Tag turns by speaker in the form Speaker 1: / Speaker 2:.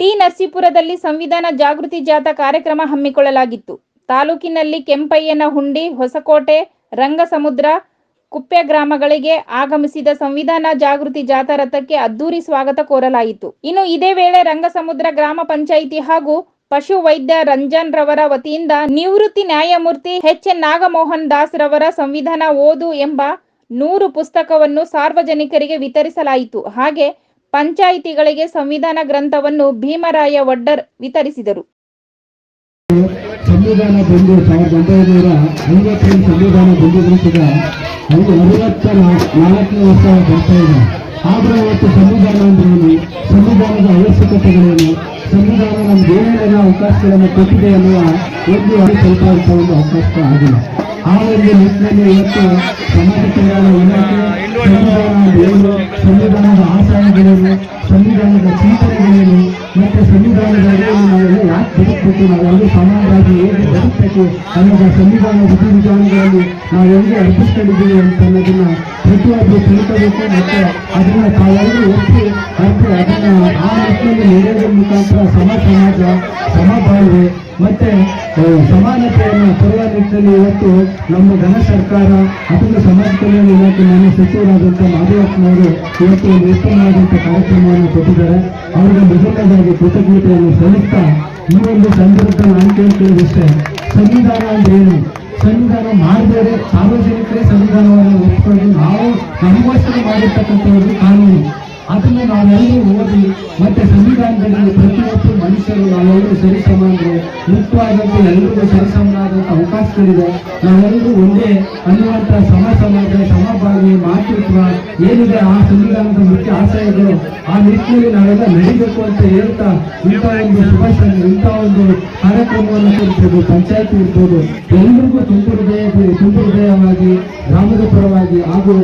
Speaker 1: T ನರಸೀಪುರದಲ್ಲಿ ಸಂವಿಧಾನ ಜಾಗೃತಿ ಜಾಥಾ ಕಾರ್ಯಕ್ರಮ ಹಮ್ಮಿಕೊಳ್ಳಲಾಗಿತ್ತು. ತಾಲೂಕಿನಲ್ಲಿ ಕೆಂಪಯ್ಯನ ಹುಂಡಿ, ಹೊಸಕೋಟೆ, ರಂಗಸಮುದ್ರ, ಕುಪ್ಪೆ ಗ್ರಾಮಗಳಿಗೆ ಆಗಮಿಸಿದ ಸಂವಿಧಾನ ಜಾಗೃತಿ ಜಾಥಾ ರಥಕ್ಕೆ ಅದ್ದೂರಿ ಸ್ವಾಗತ ಕೋರಲಾಯಿತು. ಇನ್ನು ಇದೇ ವೇಳೆ ರಂಗಸಮುದ್ರ ಗ್ರಾಮ ಪಂಚಾಯಿತಿ ಹಾಗೂ ಪಶು ವೈದ್ಯ ರಂಜನ್ ರವರ ವತಿಯಿಂದ ನಿವೃತ್ತಿ ನ್ಯಾಯಮೂರ್ತಿ ಎಚ್ ಎನ್ ನಾಗಮೋಹನ್ ದಾಸ್ ರವರ ಸಂವಿಧಾನ ಓದು ಎಂಬ ನೂರು ಪುಸ್ತಕವನ್ನು ಸಾರ್ವಜನಿಕರಿಗೆ ವಿತರಿಸಲಾಯಿತು. ಹಾಗೆ ಪಂಚಾಯಿತಿಗಳಿಗೆ ಸಂವಿಧಾನ ಗ್ರಂಥವನ್ನು ಭೀಮರಾಯ ವಡ್ಡರ್ ವಿತರಿಸಿದರು.
Speaker 2: ಸಂವಿಧಾನ ಬಂದು ಸಾವಿರದ ಒಂಬೈನೂರ ಐವತ್ತೈದು ಸಂವಿಧಾನ ಬಂದಿದ್ರು ಕೂಡ ಅದು ಅರವತ್ತ ನಾಲ್ಕನೇ ವರ್ಷ ಬರ್ತಾ ಇದೆ. ಆದರೆ ಇವತ್ತು ಸಂವಿಧಾನ ಅಂದ್ರೇನು ಸಂವಿಧಾನದ ಅವಶ್ಯಕತೆಗಳೇನು ಸಂವಿಧಾನ ನಮ್ಗೆ ಏನೇನೆಲ್ಲ ಅವಕಾಶಗಳನ್ನು ಕೊಟ್ಟಿದೆ ಅನ್ನುವ ಒಂದು ಸ್ವಲ್ಪ ಒಂದು ಅವಕಾಶ ಆಗಿಲ್ಲ ಆ ಒಂದು ನಿಟ್ಟಿನಲ್ಲಿ ಇವತ್ತು ಸಮಾಜ ಕಲ್ಯಾಣ ಇಲಾಖೆ, ಸಂವಿಧಾನ ಅಂದ್ರೆ ಏನು ಸಂವಿಧಾನದ ಆಶಯಗಳೇನು ಸಂವಿಧಾನದ ಚಿಂತನೆಗಳೇನು ಮತ್ತು ಸಂವಿಧಾನದ ನಾವೆಲ್ಲ ಯಾಕೆ ಬದುಕಬೇಕು? ನಾವೆಲ್ಲರೂ ಸಮಾನವಾಗಿ ಹೇಗೆ ಬದುಕಬೇಕು? ಅನ್ನೋದು ಸಂವಿಧಾನ ನಾವು ಹೆಂಗೆ ಅರ್ಪಿಸ್ಕೊಂಡಿದ್ದೀವಿ ಅಂತ ಅನ್ನೋದನ್ನ ಪ್ರತಿಯೊಬ್ಬರು ತಿಳ್ಕೋಬೇಕು ಮತ್ತು ಅದನ್ನು ತಾವೆಲ್ಲರೂ ಒಪ್ಪಿ, ಮತ್ತು ಅದನ್ನ ಆ ನಿಟ್ಟಿನಲ್ಲಿ ನಡೆಯೋದ್ರ ಮುಖಾಂತರ ಸಮ ಸಮಾಜ ಸಮಬಾಳ್ವೆ ಮತ್ತು ಸಮಾನತೆಯನ್ನು ತರುವ ನಿಟ್ಟಿನಲ್ಲಿ ಇವತ್ತು ನಮ್ಮ ಘನ ಸರ್ಕಾರ ಅದನ್ನು ಸಮಾಜ ಕಲ್ಯಾಣ ಇಲಾಖೆ ನನ್ನ ಸಚಿವರಾದಂಥ ಮಾದೇವಪ್ಪನವರು ಇವತ್ತು ಒಂದು ಉತ್ತಮವಾದಂಥ ಕಾರ್ಯಕ್ರಮವನ್ನು ಕೊಟ್ಟಿದ್ದಾರೆ. ಅವರಿಗೆ ಮೊದಲನೇದಾಗಿ ಕೃತಜ್ಞತೆಯನ್ನು ಸಲ್ಲಿಸ್ತಾ ಈ ಒಂದು ಸಂದರ್ಭದಲ್ಲಿ ನಾನು ಕೇಳ್ಕೊಳ್ಳೋದಿಷ್ಟೇ ಸಂವಿಧಾನ ಅಂದ್ರೆ ಸಂವಿಧಾನ ಮಾಡಬೇಡಿ ಸಾರ್ವಜನಿಕರೇ ಸಂವಿಧಾನವನ್ನು ಒಪ್ಪಿಕೊಂಡು ನಾವು ನಮಗೋಸ್ಕರ ಮಾಡಿರ್ತಕ್ಕಂಥ ಒಂದು ಕಾನೂನು. ಅದನ್ನು ನಾವೆಲ್ಲರೂ ಓದಿ ಮತ್ತೆ ಸಂವಿಧಾನದಲ್ಲಿ ಪ್ರತಿಯೊಬ್ಬರು ಮನುಷ್ಯರು ನಾವೆಲ್ಲರೂ ಸರಿ ಸಮಾನರು ಮುಕ್ತವಾದಂತೆ ಎಲ್ಲರಿಗೂ ಸರಿಸಮನಾದಂಥ ಅವಕಾಶಗಳಿದೆ. ನಾವೆಲ್ಲರೂ ಒಂದೇ ಅನ್ನುವಂಥ ಸಮ ಸಮಾಜ ಸಮಭಾಗಿ ಮಾತೃತ್ವ ಏನಿದೆ ಆ ಸಂವಿಧಾನದ ಮುಖ್ಯ ಆಶಯಗಳು ಆ ನಿಟ್ಟಿನಲ್ಲಿ ನಾವೆಲ್ಲ ನಡಿಬೇಕು ಅಂತ ಹೇಳ್ತಾ ಇಂಥ ಒಂದು ಶುಭ ಸಂಘ ಇಂಥ ಒಂದು ಕಾರ್ಯಕ್ರಮವನ್ನು ಕೊಡ್ಬೋದು, ಪಂಚಾಯತಿ ಇರ್ಬೋದು. ಎಲ್ಲರಿಗೂ ತುಂಬ ಹೃದಯ ತುಂಬ ಗ್ರಾಮದ ಪರವಾಗಿ ಹಾಗೂ